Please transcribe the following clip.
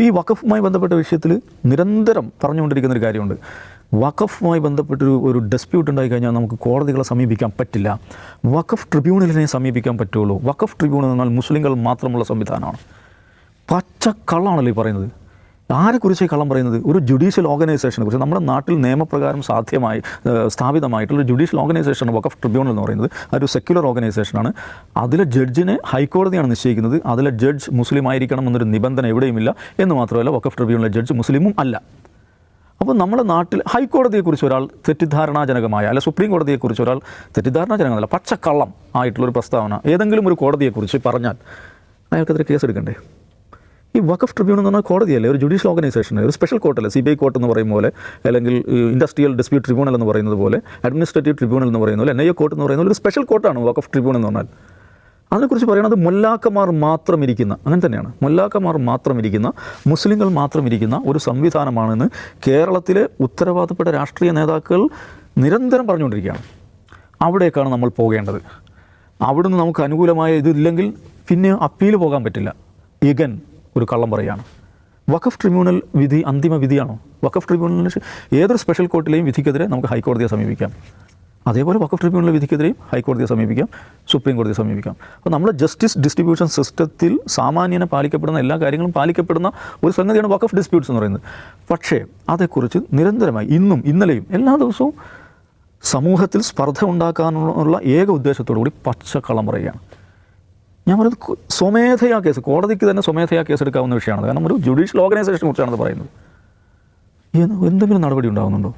ഈ വഖഫുമായി ബന്ധപ്പെട്ട വിഷയത്തിൽ നിരന്തരം പറഞ്ഞുകൊണ്ടിരിക്കുന്ന ഒരു കാര്യമുണ്ട്. വഖഫുമായി ബന്ധപ്പെട്ടൊരു ഒരു ഡിസ്പ്യൂട്ട് ഉണ്ടായി കഴിഞ്ഞാൽ നമുക്ക് കോടതികളെ സമീപിക്കാൻ പറ്റില്ല. വഖഫ് ട്രിബ്യൂണലിനെ സമീപിക്കാൻ പറ്റുള്ളൂ. വഖഫ് ട്രിബ്യൂണൽ എന്നാൽ മുസ്ലിങ്ങൾ മാത്രമുള്ള സംവിധാനമാണ്. പച്ചക്കള്ളാണല്ലോ ഈ പറയുന്നത്. ആരെക്കുറിച്ച് കള്ളം പറയുന്നത്? ഒരു ജുഡീഷ്യൽ ഓർഗനൈസേഷനെ കുറിച്ച്. നമ്മുടെ നാട്ടിൽ നിയമപ്രകാരം സാധ്യമായി സ്ഥാപിതമായിട്ടുള്ള ഒരു ജുഡീഷ്യൽ ഓർഗനൈസേഷനാണ് വക്കഫ് ട്രിബ്യൂണൽ എന്ന് പറയുന്നത് അതൊരു സെക്യുലർ ഓർഗനൈസേഷനാണ് അതിലെ ജഡ്ജിനെ ഹൈക്കോടതിയാണ് നിശ്ചയിക്കുന്നത്. അതിലെ ജഡ്ജ് മുസ്ലിം ആയിരിക്കണം എന്നൊരു നിബന്ധന എവിടെയുമില്ല എന്ന് മാത്രമല്ല വക്കഫ് ട്രിബ്യൂണലിലെ ജഡ്ജ് മുസ്ലിമും അല്ല. അപ്പോൾ നമ്മുടെ നാട്ടിൽ ഹൈക്കോടതിയെക്കുറിച്ച് ഒരാൾ തെറ്റിദ്ധാരണാജനകമായ അല്ല സുപ്രീം കോടതിയെക്കുറിച്ച് ഒരാൾ തെറ്റിദ്ധാരണാജനകമല്ല പച്ചക്കള്ളം ആയിട്ടുള്ളൊരു പ്രസ്താവന ഏതെങ്കിലും ഒരു കോടതിയെക്കുറിച്ച് പറഞ്ഞാൽ അയാൾക്കെതിരെ കേസെടുക്കണ്ടേ? ഈ വഖഫ് ട്രിബ്യൂണൽ എന്ന് പറഞ്ഞാൽ കോടതിയല്ലേ? ഒരു ജുഡീഷ്യൽ ഓർഗനൈസേഷൻ ഒരു സ്പെഷ്യൽ കോർട്ടല്ലേ സി ബി ഐ കോർട്ട് എന്ന് പറയുന്ന പോലെ അല്ലെങ്കിൽ ഇൻഡസ്ട്രിയൽ ഡിസ്പ്യൂട്ട് ട്രിബ്യൂണൽ എന്ന് പറയുന്നത് പോലെ അഡ്മിനിസ്ട്രേറ്റീവ് ട്രിബ്യൂണൽ എന്ന് പറയുന്ന പോലെ എൻ ഐ എ കോർട്ട് എന്ന് പറയുന്ന പോലെ ഒരു സ്പെഷ്യൽ കോർട്ടാണ് വഖഫ് ട്രിബ്യൂണൽ എന്ന് പറഞ്ഞാൽ. അതിനെക്കുറിച്ച് പറയുന്നത് മൊല്ലാക്കമാർ മാത്രം ഇരിക്കുന്ന അങ്ങനെ തന്നെയാണ്. മൊല്ലാക്കമാർ മാത്രം ഇരിക്കുന്ന മുസ്ലിങ്ങൾ മാത്രം ഇരിക്കുന്ന ഒരു സംവിധാനമാണെന്ന് കേരളത്തിലെ ഉത്തരവാദപ്പെട്ട രാഷ്ട്രീയ നേതാക്കൾ നിരന്തരം പറഞ്ഞുകൊണ്ടിരിക്കുകയാണ്. അവിടേക്കാണ് നമ്മൾ പോകേണ്ടത്. അവിടുന്ന് നമുക്ക് അനുകൂലമായ ഇതില്ലെങ്കിൽ പിന്നെ അപ്പീൽ പോകാൻ പറ്റില്ല. ഇഗൻ ഒരു കള്ളം പറയുകയാണ് വഖഫ് ട്രിബ്യൂണൽ വിധി അന്തിമ വിധിയാണോ? വഖഫ് ട്രിബ്യൂണലിന് ഏതൊരു സ്പെഷ്യൽ കോർട്ടിലെയും വിധിക്കെതിരെ നമുക്ക് ഹൈക്കോടതിയെ സമീപിക്കാം. അതേപോലെ വഖഫ് ട്രിബ്യൂണൽ വിധിക്കെതിരെയും ഹൈക്കോടതിയെ സമീപിക്കാം സുപ്രീം കോടതിയെ സമീപിക്കാം. അപ്പോൾ നമ്മുടെ ജസ്റ്റിസ് ഡിസ്ട്രിബ്യൂഷൻ സിസ്റ്റത്തിൽ സാമാന്യനെ പാലിക്കപ്പെടുന്ന എല്ലാ കാര്യങ്ങളും പാലിക്കപ്പെടുന്ന ഒരു സംഗതിയാണ് വഖഫ് ഡിസ്പ്യൂട്ട്സ് എന്ന് പറയുന്നത്. പക്ഷേ അതേക്കുറിച്ച് നിരന്തരമായി ഇന്നും ഇന്നലെയും എല്ലാ ദിവസവും സമൂഹത്തിൽ സ്പർദ്ധ ഉണ്ടാക്കാനുള്ള ഏക ഉദ്ദേശത്തോടു കൂടി പച്ചക്കള്ളം പറയുകയാണ്. ഞാൻ പറയുന്നത് സ്വമേധയാ കേസ് കോടതിക്ക് തന്നെ സ്വമേധയാ കേസ് എടുക്കാവുന്ന വിഷയമാണ്. കാരണം ഒരു ജുഡീഷ്യൽ ഓർഗനൈസേഷനെ കുറിച്ചാണ് പറയുന്നത്. എന്ത് എന്തെങ്കിലും നടപടി ഉണ്ടാകുന്നുണ്ടോ